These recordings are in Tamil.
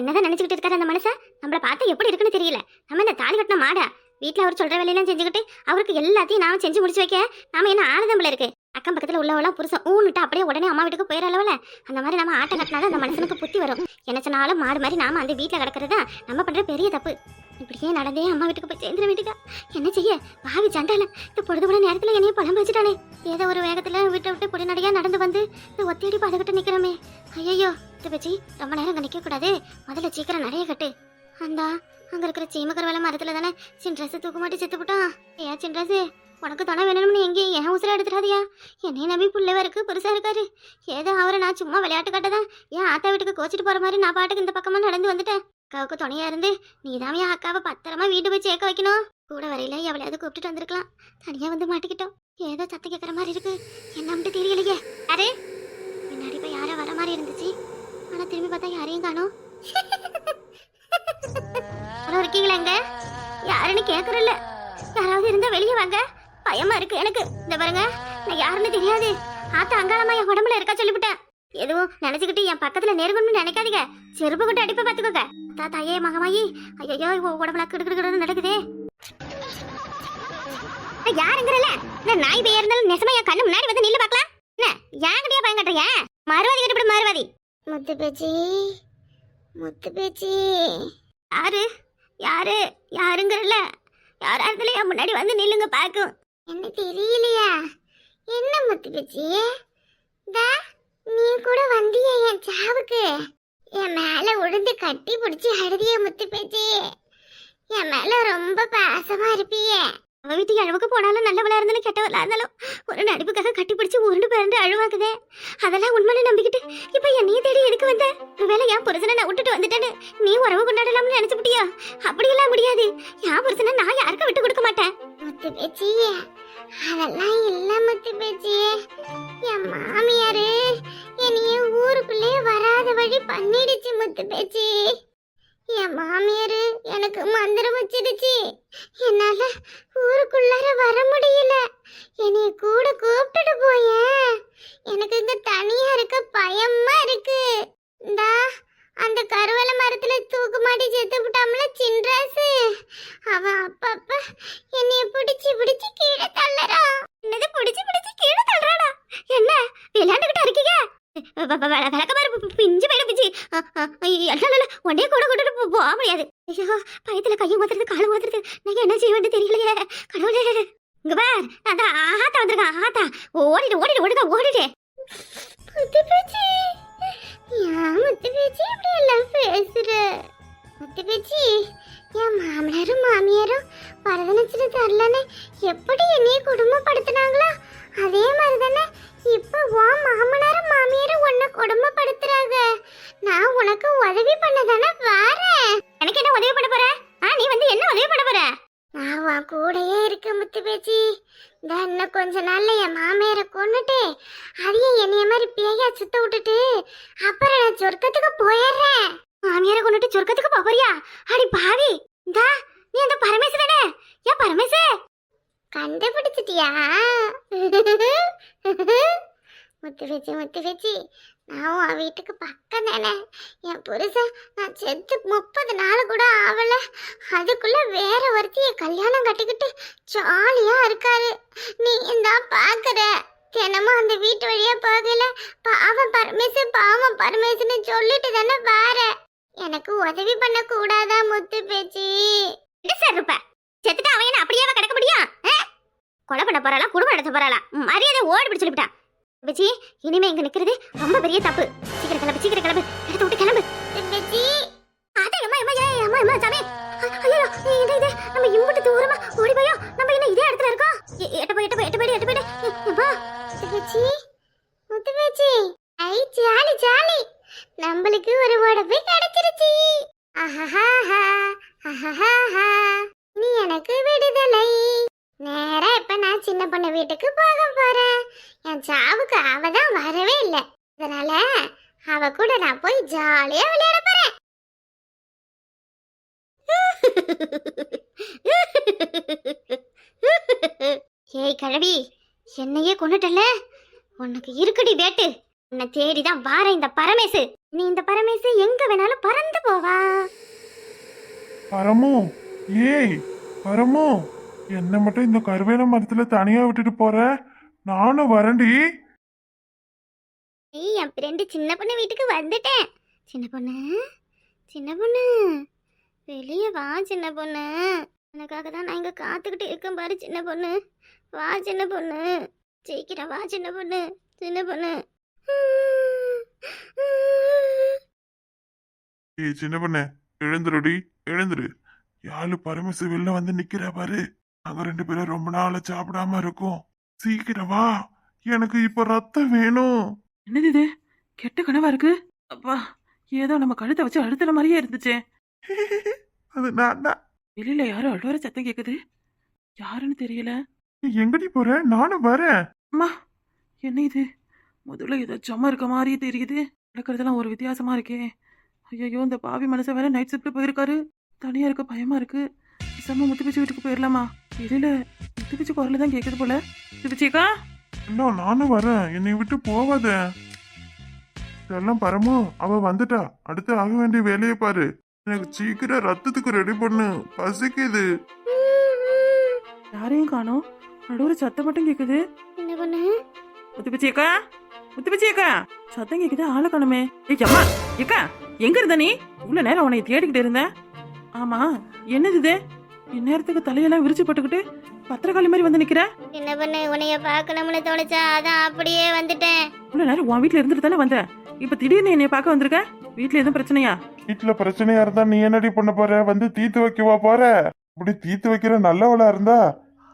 என்னதான் நினைச்சுக்கிட்டு இருக்காரு அந்த மனுஷன்? நம்மளை பார்த்தா எப்படி இருக்குன்னு தெரியல. நம்ம இந்த தாலி கட்டின மாடா. வீட்டில் அவர் சொல்ற வேலையெல்லாம் செஞ்சுக்கிட்டு அவருக்கு எல்லாத்தையும் நாம செஞ்சு முடிச்சு வைக்க நாம என்ன ஆனதம்பல இருக்கு. அக்கம் பக்கத்துல உள்ளவெல்லாம் புருஷன் ஊன்னுட்டு அப்படியே உடனே அம்மா வீட்டுக்கு போயிடலவல அந்த மாதிரி நம்ம ஆட்டம் கட்டினாலும் அந்த மனுஷனுக்கு புத்தி வரும். என்னச்சனாலும் மாடு மாதிரி நாம அந்த வீட்டில் கிடக்கிறதா நம்ம பண்ற பெரிய தப்பு. இப்படியே நடந்தே அம்மா வீட்டுக்கு போய் சேர்ந்துட வீட்டுக்கா. என்ன செய்ய? பாவி சண்டால இந்த பொழுது கூட நேரத்தில் என்னைய பழம் வச்சுட்டானே. ஏதோ ஒரு வேகத்துல விட்டு விட்டு புடிநடையா நடந்து வந்து இந்த ஒத்தியடி பாதுகிட்டு நிக்கிறோமே. ஐயோ இது ரொம்ப நேரம் அங்க நிக்க கூடாது. முதல்ல சீக்கிரம் நிறைய கட்டு. அந்தா அங்க இருக்கிற சீமக்கர் வேலை மரத்துல தானே சின்ட்ரஸ் தூக்க மாட்டி செத்து விட்டான் ஏன் சின்ட்ரஸ் உனக்கு துணை வேணும்னு எங்கேயும் என் உசுரை எடுத்துடாதியா? என்னைய நம்பி பிள்ளைவருக்கு இருக்கு பெருசா இருக்காரு. ஏதோ அவரை நான் சும்மா விளையாட்டு கட்டதான் ஏன் ஆத்தா வீட்டுக்கு கோச்சிட்டு போற மாதிரி நான் பாட்டுக்கு இந்த பக்கமா நடந்து வந்துட்டேன். அக்காவுக்கு துணையா இருந்து நீதான் என் அக்காவை பத்திரமா வீட்டு போய் சேர்க்க வைக்கணும். கூட வரையில எவளையாவது கூப்பிட்டு வந்திருக்கலாம். தனியா வந்து மாட்டிக்கிட்டோம். ஏதோ சத்தம் கேட்கற மாதிரி இருக்கு. என்ன மட்டும் தெரியலையே. யாரு? முன்னாடி போய் யாரோ வர மாதிரி இருந்துச்சு. ஆனா திரும்பி பார்த்தா யாரையும் காணோம். இருக்கீங்களா இருக்கீங்களாங்க யாருன்னு கேக்குறல யாராவது இருந்தா வெளியே வாங்க. பயமா இருக்கு எனக்கு. இந்த பாருங்க. நான் யாருன்னு தெரியாது. ஆத்தா அங்காளமா என் உடம்புல இருக்கா சொல்லிவிட்டேன். எதுவும் நினைச்சுக்கிட்டு என் பக்கத்துல நெருங்கணும்னு நினைக்காதீங்க. செருப்பு கொண்டு அடிப்ப பாத்துக்கோங்க தா தாயே மகமாயி. ஐயோ உடம்புல கிடுக்கிடுன்னு நடக்குதே. யாருங்கிறல? இந்த நாய் பெயர் இருந்தாலும் நெசமா என் கண்ணு முன்னாடி வந்து நில்லு பார்க்கலாம். என்ன யாங்கிட்டயா பயம் கட்டுறீங்க? மறுவாதி கட்டுப்படு மறுவாதி. முத்து பேச்சி முத்து பேச்சி. யாரு? யாரு? யாருங்கிறல? யாரா இருந்தாலும் என் முன்னாடி வந்து நில்லுங்க பாக்கும் என்ன தெரியலையா? என்ன முத்து பேச்சி? தா நீ கூட வந்தியா என் சாவுக்கு? என் மேல உழுந்து கட்டி பிடிச்சி அழுதிய முத்து பேச்சி. என் மேல ரொம்ப பாசமா இருப்பியே. அவ வீட்டுக்கு அழுவுக்கு போனாலும் நல்லவளா இருந்தாலும் கெட்டவளா இருந்தாலும் ஒரு நடிப்புக்காக கட்டி பிடிச்சி உருண்டு பிறந்து அழுவாக்குதே. அதெல்லாம் உண்மையில நம்பிக்கிட்டு இப்ப என்னைய தேடி எதுக்கு வந்த? ஒருவேளை என் புருஷனை நான் விட்டுட்டு வந்துட்டேன்னு நீ உறவு கொண்டாடலாம்னு நினைச்சுட்டியா அப்படி அப்படியெல்லாம் முடியாது. என் புருஷனை நான் யாருக்கும் விட்டு கொடுக்க மாட்டேன். முத்து பேச்சி. அதெல்லாம் இல்ல முத்து பேச்சி. என் மாமியாரு என்னைய ஊருக்குள்ளே வராத வழி பண்ணிடுச்சு முத்து பேச்சி. என் மாமியார் எனக்கு மந்திரம் வச்சிருச்சு. என்னால ஊருக்குள்ளார வர முடியல. என்னை கூட கூப்பிட்டுட்டு போயேன் எனக்கு இங்க தனியா இருக்க பயமா இருக்கு. இந்தா அந்த கருவேல மரத்துல தூக்கு மாட்டி செத்து விட்டாமல சின்ராசு. அவன் அப்பப்ப என்னைய பிடிச்சு பிடிச்சு கீழே தள்ளறான் என்னது பிடிச்சு பிடிச்சு கீழே தள்ளுறானா என்ன விளையாண்டுகிட்டு இருக்கீங்க? விளக்கமாறு பிஞ்சு போயிடும் பிஞ்சு. உடனே கூட கூட்டிட்டு போக முடியாது ஐயோ பயத்துல கையும் மாத்துறது காலை மாத்துறது நான் என்ன செய்ய தெரியலையே. கடவுளே. இங்க பார் அந்த ஆத்தா வந்திருக்கான் ஆத்தா. ஓடிடு ஓடிடு ஓடுங்க ஓடிடு. முத்து பேச்சி. ஏன் முத்து பேச்சி இப்படி எல்லாம் பேசுற. முத்து பேச்சி என் மாமனாரும் மாமியாரும் வரதட்சணை தரலன்னு எப்படி என்னைய குடும்பப்படுத்தினாங்களோ அதே மாதிரி தானே இப்போ உன் மாமனாரும் மாமியாரும் உன்னை குடும்பப்படுத்துறாங்க நான் உனக்கு உதவி பண்ண தானே கூடயே இருக்க முத்து பேச்சி. இந்த இன்னும் கொஞ்ச நாள்ல என் மாமியாரை கொண்டுட்டு அதையும் என்னைய மாதிரி பேயா சுத்த விட்டுட்டு அப்புறம் நான் சொர்க்கத்துக்கு போயிடுறேன். மாமியாரை கொண்டுட்டு சொர்க்கத்துக்கு போறியா? அடி பாவி. இந்தா நீ அந்த பரமேசு தானே? ஏன் பரமேசு? கண்டுபிடிச்சிட்டியா? முத்து பேச்சி முத்து பேச்சி. நான் உன் வீட்டுக்கு பக்கம் தானே. என் புருஷன் நான் செத்து முப்பது நாள் கூட ஆகலை. அதுக்குள்ளே வேற ஒருத்தியை கல்யாணம் கட்டிக்கிட்டு ஜாலியாக இருக்காரு. நீ தான் பார்க்குற தினமும் அந்த வீட்டு வழியாக போகல பாவம் பரமேசு பாவம் பரமேசுன்னு சொல்லிட்டு தானே வார. எனக்கு உதவி பண்ண கூடாதா முத்து பேச்சு? சார் இருப்ப செத்துட்டு அவன் அப்படியே கிடக்க முடியும்? ஆ? கொலை பண்ண போறாளா குடும்பம் நடத்த போறாளா? மரியாதை ஓடி பிடி சொல்லிவிட்டா. பேச்சி இனிமே இங்க நிக்கிறது ரொம்ப பெரிய தப்பு. சீக்கிரம் கிளம்பு சீக்கிரம் கிளம்பு. எடுத்து விட்டு கிளம்பு. பேச்சி அட அம்மா அம்மா ஏய் அம்மா அம்மா சாமி. ஐயோ இது இது நம்ம இம்புட்டு தூரமா ஓடி போயோ? நம்ம என்ன இதே இடத்துல இருக்கோம். எட்ட போய் எட்ட போய் எட்ட போய் எட்ட போய். அம்மா. பேச்சி முத்து பேச்சி ஐ ஜாலி ஜாலி. நம்மளுக்கு ஒரு உடம்பு கிடைச்சிருச்சு. ஆஹாஹா ஆஹாஹா நீ எனக்கு விடுதலை. நேரா இப்ப நான் சின்ன பொண்ணு வீட்டுக்கு போக போறேன். என் சாவுக்கு அவ தான் வரவே இல்லை. அதனால அவ கூட நான் போய் ஜாலியா விளையாட போறேன். ஏய் கழவி என்னையே கொண்டுட்டல உனக்கு இருக்குடி வேட்டு. உன்னை தேடிதான் வார இந்த பரமேசு. நீ இந்த பரமேசு எங்க வேணாலும் பறந்து போவா. பரமோ ஏய் பரமோ. என்ன மட்டும் இந்த கருவேல மரத்துல தனியா விட்டுட்டு போற? நானும் வரேன்டி. நீ என் ஃப்ரெண்டு சின்ன பொண்ணு வீட்டுக்கு வந்துட்டேன். சின்ன பொண்ணு? சின்ன பொண்ணு? வெளியே வா சின்ன பொண்ணு. உனக்காக தான் நான் இங்க காத்துக்கிட்டு இருக்கேன் பாரு சின்ன பொண்ணு. வா சின்ன பொண்ணு. சீக்கிரம் வா சின்ன பொண்ணு. சின்ன பொண்ணு. ஏய் சின்ன பொண்ணு எழுந்துருடி எழுந்துரு. யாழு பரமசு வெளில வந்து நிக்கிற பாரு. நாங்க ரெண்டு பேரும் ரொம்ப நாளா சாப்பிடாம இருக்கோம். சீக்கிரம் வா. எனக்கு இப்ப ரத்தம் வேணும். என்னது இது? கெட்ட கனவா இருக்கு? அப்பா ஏதோ நம்ம கழுத்தை வச்சு அழுத்துற மாதிரியே இருந்துச்சே. அது நான் தான். வெளியில யாரும் அழுவற சத்தம் கேக்குது. யாருன்னு தெரியல. எங்கடி போற? நானும் வரேன். அம்மா என்ன இது? முதல்ல ஏதோ சும்மா இருக்க மாதிரியே தெரியுது. நடக்கிறதெல்லாம் ஒரு வித்தியாசமா இருக்கே. ஐயோ இந்த பாவி மனசை வேற நைட் ஷிஃப்ட் போயிருக்காரு. தனியா இருக்க பயமா இருக்கு. செம்ம முத்துப்பிச்சு வீட்டுக்கு போயிடலாமா வெளியில முத்துப்பிச்சு குரல் தான் கேக்குது போல. முத்துப்பிச்சிக்கா இன்னும் நானும் வரேன். என்னை விட்டு போவாத. இதெல்லாம் பரமு அவ வந்துட்டா. அடுத்து ஆக வேண்டிய வேலையை பாரு. எனக்கு சீக்கிரம் ரத்தத்துக்கு ரெடி பண்ணு. பசிக்குது. யாரையும் காணோம். நடுவில் சத்தம் மட்டும் கேக்குது. சின்ன பொண்ணு? முத்துப்பிச்சி அக்கா முத்துப்பிச்சி அக்கா சத்தம் கேக்குது ஆளை காணுமே. ஏய் அம்மா ஏக்கா எங்க இருந்த நீ? இவ்வளவு நேரம் உன்னை தேடிக்கிட்டு இருந்தேன் ஆமா என்னது இது? இந்நேரத்துக்கு தலையெல்லாம் விரிச்சு போட்டுக்கிட்டு பத்திரக்காளி மாதிரி வந்து நிக்கிற? சின்ன பொண்ணு உன்னைய பார்க்கணும்னு தோணுச்சா அதான் அப்படியே வந்துட்டேன். இவ்வளவு நேரம் உன் வீட்டுல இருந்துட்டு தானே வந்த? இப்ப திடீர்னு என்னைய பார்க்க வந்திருக்க? வீட்டுல எதுவும் பிரச்சனையா? வீட்டுல பிரச்சனையா இருந்தா நீ என்னடி பண்ண போற? வந்து தீத்து வைக்கவா போற? இப்படி தீத்து வைக்கிற நல்லவளா இருந்தா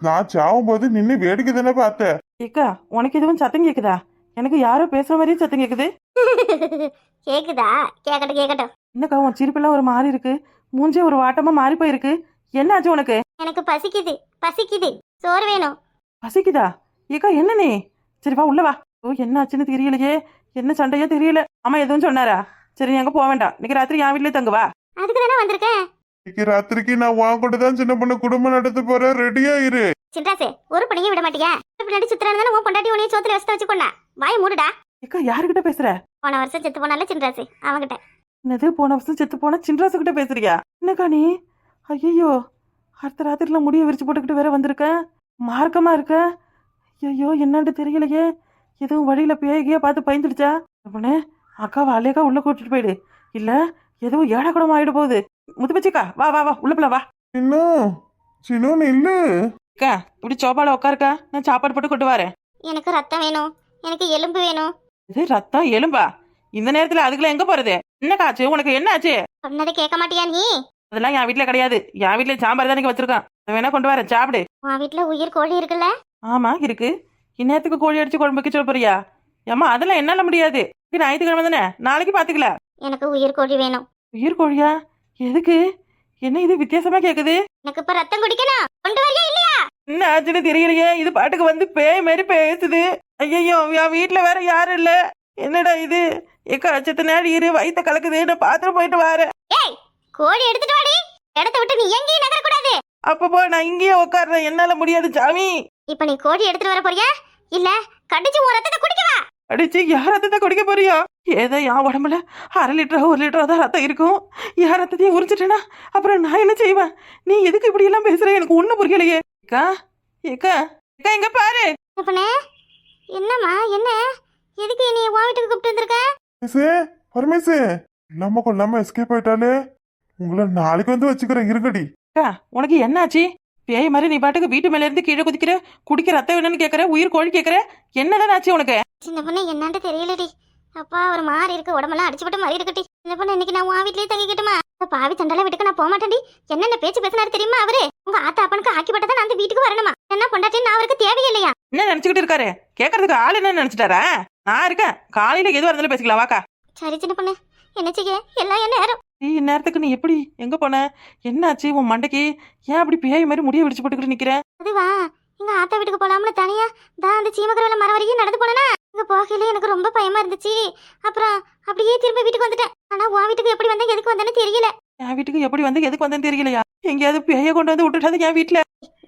நான் சாவும் போது நின்னு வேடிக்கை தானே பார்த்த ஏக்கா உனக்கு எதுவும் சத்தம் கேக்குதா? எனக்கு யாரோ பேசுற மாதிரியும் சத்தம் கேக்குது. கேக்குதா? கேக்கட்டும் கேக்கட்டும். என்னக்கா உன் சிரிப்பெல்லாம் ஒரு மாறி இருக்கு. மூஞ்சே ஒரு வாட்டமா மாறி போயிருக்கு. என்ன ஆச்சு உனக்கு? எனக்கு பசிக்குது பசிக்குது. சோறு வேணும். பசிக்குதா? ஏக்கா என்ன நீ? சரி வா உள்ள வா. ஓ என்ன ஆச்சுன்னு தெரியலையே. என்ன சண்டையோ தெரியல. அம்மா எதுவும் சொன்னாரா? சரி நீ அங்க போக வேண்டாம். இன்னைக்கு ராத்திரி என் வீட்லயே தங்கு வா. அதுக்கு தானே வந்திருக்கேன். இன்னைக்கு ராத்திரிக்கு நான் உன் கூட தான் சின்ன பொண்ணு குடும்பம் நடத்த போறேன். ரெடியா இரு. சின்ராசே ஒரு பணியும் விட மாட்டியா? பின்னாடி சுத்துறாரு தானே உன் பொண்டாட்டி உனைய சோத்துல வச்சு வச்சு கொண்டா? வாய் மூடுடா. ஏக்கா யாருக்கிட்ட பேசுற? போன வருஷம் செத்து போனால சின்ராசு அவங்கிட்ட என்னது போன வருஷம் செத்து போன சின்ராசு கிட்ட பேசுறியா? என்னக்கா நீ? ஐயோ அடுத்த ராத்திரில முடிய விரிச்சு போட்டுக்கிட்டு வேற வந்திருக்க? மார்க்கமா இருக்க? ஐயோ என்னன்னு தெரியலையே. எதுவும் வழியில பேகியா பார்த்து பயந்துடுச்சா? அப்பனே அக்காவை அலேக்கா உள்ள கூட்டிட்டு போயிடு. இல்ல எதுவும் ஏடாக்கூடம் ஆயிட போகுது. முத்துப்பச்சிக்கா வா வா வா உள்ள போலாம் வா. இன்னும் சின்ன இல்லு அக்கா இப்படி சோபால உட்காருக்கா நான் சாப்பாடு போட்டு கொண்டு வரேன். எனக்கு ரத்தம் வேணும். எனக்கு எலும்பு வேணும். இது ரத்தம் எலும்பா? இந்த நேரத்துல அதுக்குள்ள எங்க போறது? என்னக்கா ஆச்சு? உனக்கு என்ன ஆச்சு சொன்னதை கேட்க மாட்டியா நீ? அதெல்லாம் என் வீட்ல கிடையாது. என் வீட்ல சாம்பார் தான் வச்சிருக்கான். வேணா கொண்டு வரேன். சாப்பிடு. உன் வீட்டுல உயிர் கோழி இருக்குல்ல? ஆமா இருக்கு. இந்நேரத்துக்கு கோழி அடிச்சு குழம்பு வைக்க சொல்ல போறியா? ஏம்மா அதெல்லாம் என்னால முடியாது. இது ஞாயிற்றுக்கிழமை தானே? நாளைக்கு பாத்துக்கலாம் எனக்கு உயிர் கோழி வேணும். உயிர் கோழியா? எதுக்கு? என்ன இது வித்தியாசமா கேக்குது? எனக்கு இப்ப ரத்தம் குடிக்கணும். கொண்டு வரியா இல்லையா? என்ன ஆச்சுன்னு தெரியலையே. இது பாட்டுக்கு வந்து பேய் மாதிரி பேசுது. ஐயோ என் வீட்ல வேற யாரும் இல்ல. என்னடா இது? எக்கா அச்சத்து நேரம் இரு. வயித்த கலக்குது நான் பாத்திரம் போயிட்டு வரேன். ஏய் கோழி எடுத்துட்டு வாடி. இடத்த விட்டு நீ எங்கேயும் நகர கூடாது அப்பப்போ நான் இங்கேயே உட்கார்றேன் என்னால முடியாது சாமி. இப்ப நீ கோழி எடுத்துட்டு வர போறியா? இல்ல கடிச்சு உன் ரத்தத்தை குடிக்கவா அடிச்சு யார் ரத்தத்தை குடிக்க போறியா? ஏதோ என் உடம்புல அரை லிட்டரா ஒரு லிட்டரா தான் ரத்தம் இருக்கும். யார் ரத்தத்தையும் உரிச்சிட்டேனா அப்புறம் நான் என்ன செய்வேன்? நீ எதுக்கு இப்படி எல்லாம் பேசுற? எனக்கு ஒண்ணும் புரியலையே. ஏக்கா ஏக்கா ஏக்கா இங்க பாரு. இப்பனே என்னம்மா என்ன? எதுக்கு நீ உன் வீட்டுக்கு கூப்பிட்டு வந்திருக்க? மிஸ்ஸே பரமேசு இல்லாம கொல்லாம எஸ்கேப் ஆயிட்டாலே உங்களை நாளைக்கு வந்து வச்சுக்கிறேன் இருங்கடி. அக்கா உனக்கு என்னாச்சு? பேய் மாதிரி நீ பாட்டுக்கு வீட்டு மேல இருந்து கீழே குதிக்கிற குடிக்க ரத்தம் வேணும்னு கேக்குற உயிர் கோழி கேக்குற என்னதான் ஆச்சு உனக்கு? சின்ன பொண்ணு என்னான்ட்டு தெரியலடி. அப்பா ஒரு மாதிரி இருக்கு உடம்பெல்லாம் அடிச்சுப்பட்ட மாதிரி இருக்கட்டி சின்ன பொண்ணு இன்னைக்கு நான் உன் வீட்லயே தங்கிக்கிட்டுமா? இந்த பாவி தண்டால வீட்டுக்கு நான் போக மாட்டேன்டி என்னென்ன பேச்சு பேசினாரு தெரியுமா அவரு? உங்க ஆத்தா அப்பனுக்கு ஆக்கிப்பட்டதான் நான் அந்த வீட்டுக்கு வரணுமா? என்ன பொண்டாட்டி நான் அவருக்கு தேவையில்லையா? என்ன நினைச்சுக்கிட்டு இருக்காரு? கேக்குறதுக்கு ஆள் என்ன நினைச்சிட்டாரா? நான் இருக்கேன். காலையில எதுவா இருந்தாலும் பேசிக்கலாம் வாக்கா. சரி சின்ன பொண்ணு. என்ன செய்ய எல்லாம் என்ன நேரம். நீ இந்நேரத்துக்கு நீ எப்படி? எங்க போன? என்னாச்சு உன் மண்டைக்கு? ஏன் அப்படி பேய் மாதிரி முடிய விடிச்சு போட்டுக்கிட்டு நிக்கிற? அதுவா எங்க ஆத்தா வீட்டுக்கு போலாம்னு தனியா தான் அந்த சீமக்கரவில மரம் வரைக்கும் நடந்து போனேனா? இங்க போகையில எனக்கு ரொம்ப பயமா இருந்துச்சு. அப்புறம் அப்படியே திரும்ப வீட்டுக்கு வந்துட்டேன். ஆனா உன் வீட்டுக்கு எப்படி வந்தேன் எதுக்கு வந்தேன்னு தெரியல. என் வீட்டுக்கு எப்படி வந்து எதுக்கு வந்தேன்னு தெரியலையா? எங்கேயாவது பேய கொண்டு வந்து விட்டுட்டாது என் வீட்டுல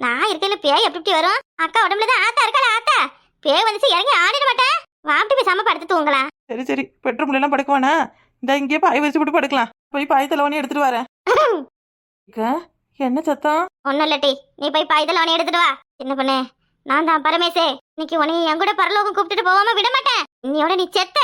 நான் இருக்கையில பேய் எப்படி இப்படி வரும்? அக்கா உடம்புல தான் ஆத்தா இருக்கல ஆத்தா? பேய் வந்துச்சு இறங்கி ஆடிட மாட்டேன். வாப்பிட்டு பேசாம படுத்து தூங்கலாம். சரி சரி. பெட்ரூம்ல எல்லாம் படுக்குவானா இந்த இங்கே பாய் விரிச்சு போட்டு படுக்கலாம். போய் பாய் தலைவனி எடுத்துட்டு வரேன். என்ன சத்தம்? ஒன்னும் இல்லட்டி நீ போய் பாய்தல் அவனை எடுத்துட்டு வா. என்ன பண்ணு நான் தான் பரமேசே. இன்னைக்கு உன்னை என் கூட பரலோகம் கூப்பிட்டுட்டு போகாம விட மாட்டேன். இன்னையோட நீ செத்த.